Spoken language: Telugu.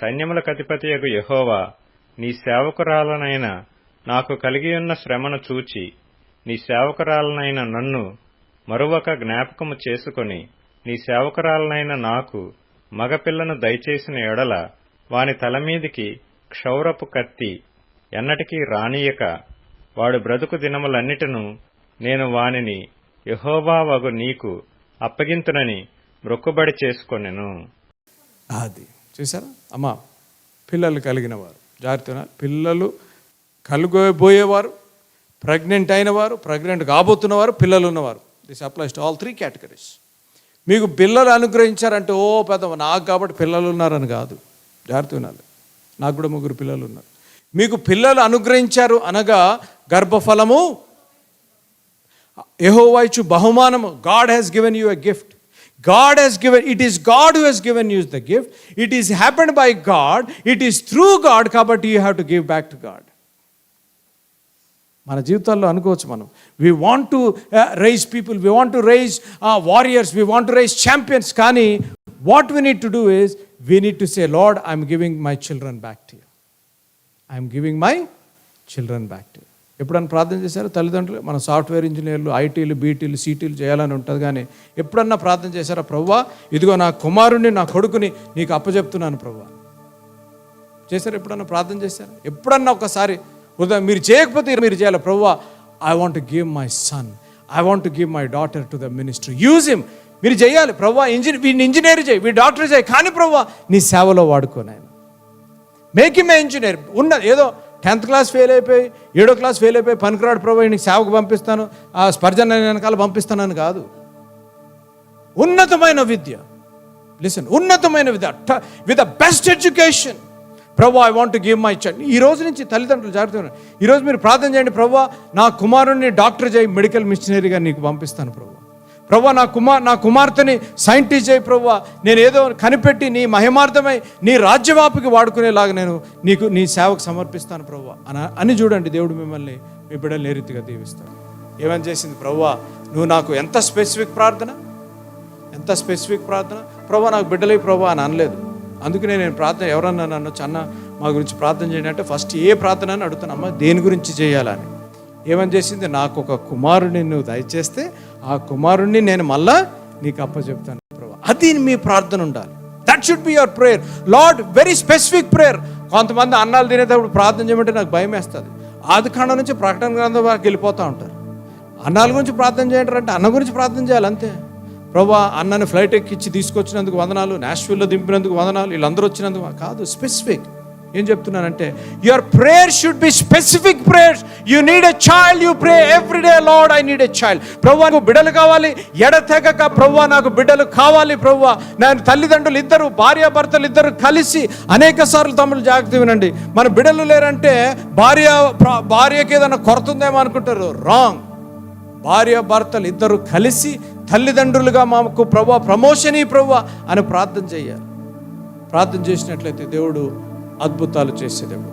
సైన్యముల కతిపతియగు యహోవా నీ సేవకురాలనైన నాకు కలిగియున్న శ్రమను చూచి నీ సేవకురాలనైన నన్ను మరొక జ్ఞాపకము చేసుకొని నీ సేవకురాలనైన నాకు మగపిల్లను దయచేసిన ఎడల వాని తలమీదికి క్షౌరపు కత్తి ఎన్నటికీ రానియక. వాడు బ్రతుకు దినములన్నిటను నేను వానిని యెహోవా వగు నీకు అప్పగింతునని మొక్కుబడి చేసుకొనెను. అది చూసారా అమ్మా పిల్లలు కలిగిన వారు జాగ్రత్త పిల్లలు కలుగబోయేవారు ప్రెగ్నెంట్ అయిన వారు ప్రెగ్నెంట్ కాబోతున్నవారు పిల్లలు ఉన్నవారు. This applies to all three categories మీకు పిల్లలు అనుగ్రహించారంటే ఓ పెద్ద నాకు కాబట్టి పిల్లలు ఉన్నారని కాదు. జాగ్రత్త వినాలి. నాకు కూడా ముగ్గురు పిల్లలు ఉన్నారు. మీకు పిల్లలు అనుగ్రహించారు అనగా గర్భఫలము యెహోవా బహుమానము. God has given you a gift God has given it is God who he's given us the gift it is happened by God it is through God కాబట్టి you have to give back to God మన జీవితాల్లో అనుకోవచ్చు మనం. We want to raise people we want to raise warriors we want to raise champions కానీ what we need to do is we need to say Lord I'm giving my children back to you I'm giving my children back to ఎప్పుడన్నా ప్రార్థన చేశారు? తల్లిదండ్రులు మన సాఫ్ట్వేర్ ఇంజనీర్లు ఐటీలు బీటీలు సీటీలు చేయాలని ఉంటుంది కానీ ఎప్పుడన్నా ప్రార్థన చేశారా? ప్రవ్వా ఇదిగో నా కుమారుణ్ణి నా కొడుకుని నీకు అప్పచెప్తున్నాను ప్రవ్వా. చేశారు ఎప్పుడన్నా ప్రార్థన చేశారు? ఎప్పుడన్నా ఒకసారి ఉదయం మీరు చేయకపోతే మీరు చేయాలి ప్రవ్వా I want give my son I want give my daughter to the ministry use him మీరు చేయాలి ప్రవ్వా ఇంజనీర్ వీడిని ఇంజనీర్ చేయి వీడి డాక్టర్ చేయి కానీ ప్రవ్వా నీ సేవలో వాడుకోనాయన ఆయన మేక్ ఇంజనీర్ ఉన్నది ఏదో టెన్త్ క్లాస్ ఫెయిల్ అయిపోయి ఏడో క్లాస్ ఫెయిల్ అయిపోయి పనికిరాడు ప్రభు నీకు సేవకు పంపిస్తాను ఆ స్పర్జన వెనకాల పంపిస్తానని కాదు. ఉన్నతమైన విద్య. లిసన్ ఉన్నతమైన విద్య. With the best education Prabhu I want give my child ఈ రోజు నుంచి తల్లిదండ్రులు జాగ్రత్త ఈరోజు ఈ రోజు మీరు ప్రార్థన చేయండి ప్రభు నా కుమారుణ్ణి డాక్టర్ చేయి మెడికల్ మిషనరీగా నీకు పంపిస్తాను ప్రభు. ప్రభు నా కుమార్ నా కుమార్తెని సైంటిస్ట్ చేయి ప్రభు నేను ఏదో కనిపెట్టి నీ మహిమార్థమై నీ రాజ్యవాపుకి వాడుకునేలాగా నేను నీకు నీ సేవకు సమర్పిస్తాను ప్రభు అని అని చూడండి దేవుడు మిమ్మల్ని మీ బిడ్డలు ఏ రీతిగా దీవిస్తాడు. ఏమని చేసింది ప్రభు నువ్వు నాకు ఎంత స్పెసిఫిక్ ప్రార్థన? ఎంత స్పెసిఫిక్ ప్రార్థన? ప్రభా నాకు బిడ్డలే ప్రభా అని అనలేదు. అందుకనే నేను ప్రార్థన ఎవరన్నా నన్ను అన్న మా గురించి ప్రార్థన చేయండి అంటే ఫస్ట్ ఏ ప్రార్థన అని అడుగుతాను అమ్మ దేని గురించి చేయాలని. ఏమని చేసింది? నాకు ఒక కుమారుడిని నువ్వు దయచేస్తే ఆ కుమారుణ్ణి నేను మళ్ళా నీకు అప్పచెప్తాను ప్రభా. అది మీ ప్రార్థన ఉండాలి. That should be your prayer Lord very specific prayer కొంతమంది అన్నాలు తినేటప్పుడు ప్రార్థన చేయమంటే నాకు భయం వేస్తుంది. ఆది కాండం నుంచి ప్రకటన గ్రంథం వరకు వెళ్ళిపోతూ ఉంటారు. అన్నాల గురించి ప్రార్థన చేయంటారంటే అన్న గురించి ప్రార్థన చేయాలి అంతే. ప్రభా అన్నని ఫ్లైట్ ఎక్కించి తీసుకొచ్చినందుకు వందనాలు నాష్విల్లో దింపినందుకు వందనాలు వీళ్ళందరూ వచ్చినందుకు కాదు స్పెసిఫిక్ ఏం చెప్తున్నానంటే your prayer should be specific prayers you need a child you pray every day Lord I need a child ప్రభు నాకు బిడ్డలు కావాలి. ఎడతెగక ప్రభు నాకు బిడ్డలు కావాలి ప్రభు నేను తల్లిదండ్రులు ఇద్దరు భార్యాభర్తలు ఇద్దరు కలిసి అనేక సార్లు తమ్ముడు జాగ్రత్త వినండి. మన బిడ్డలు లేరంటే భార్య భార్యకి ఏదైనా కొరత ఉందేమో అనుకుంటారు. రాంగ్ భార్య భర్తలు ఇద్దరు కలిసి తల్లిదండ్రులుగా మాకు ప్రభు ప్రమోషన్ ఈ అని ప్రార్థన చేయాలి. ప్రార్థన చేసినట్లయితే దేవుడు అద్భుతాలు చేసేదేవుడు